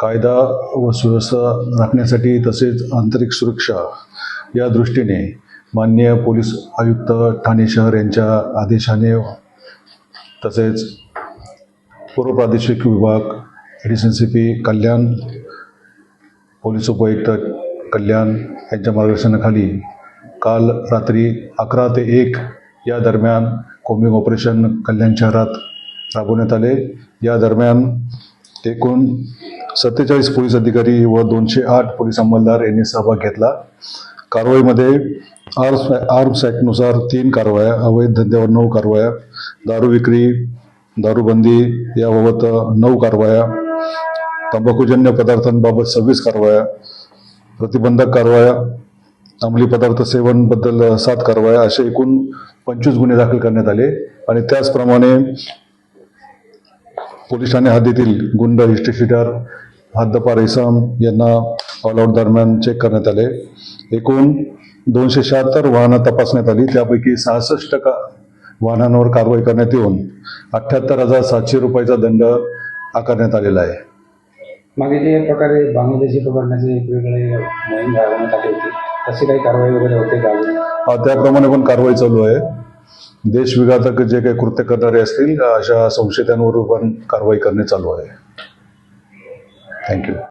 कायदा व सुव्यवस्था राखण्यासाठी तसेच आंतरिक सुरक्षा या दृष्टीने माननीय पोलीस आयुक्त ठाणे शहर यांच्या आदेशाने तसेच पूर्व प्रादेशिक विभाग additional C P Kalyan police उपायुक्त कल्याण यांच्या मार्गदर्शनाखाली काल रात्री अकरा ते एक या दरम्यान कोम्बिंग ऑपरेशन कल्याण शहरात राबवण्यात आले. या दरम्यान एकूण सत्तेचाळीस पोलीस अधिकारी व दोनशे आठ पोलीस अंमलदार यांनी सहभाग घेतला. कारवाईमध्ये आर्म्स आर्म्स ॲक्टनुसार तीन कारवाया अवैध धंद्यावर नऊ कारवाया दारू विक्री दारूबंदी याबाबत नऊ कारवाया तंबाखूजन्य पदार्थांबाबत सव्वीस कारवाया प्रतिबंधक कारवाया अंमली पदार्थ सेवनबद्दल सात कारवाया असे एकूण पंचवीस गुन्हे दाखल करण्यात आले आणि त्याचप्रमाणे पोलीस ठाणे हद्दीतील गुंड हिस्ट्रीशीटर हद्दपार इसाम यांना ऑल आऊट दरम्यान चेक करण्यात आले. एकूण दोनशे शहात्तर वाहनं तपासण्यात आली. त्यापैकी सहासष्ट टक्का वाहनांवर कारवाई करण्यात येऊन अठ्ठ्याहत्तर हजार सातशे रुपयाचा दंड आकारण्यात आलेला आहे. मागे जे या प्रकारे बांगलादेशी पकडण्याचे एक वेगळे मोहीम राबवण्यात आली होती. तशी काही कारवाई वगैरे होते का? अजून? हा, त्याप्रमाणे पण कारवाई चालू आहे. देशविघातक जे काही कृत्य करणारे असतील अशा संशयितांवर पण कारवाई करणे चालू आहे. Thank you.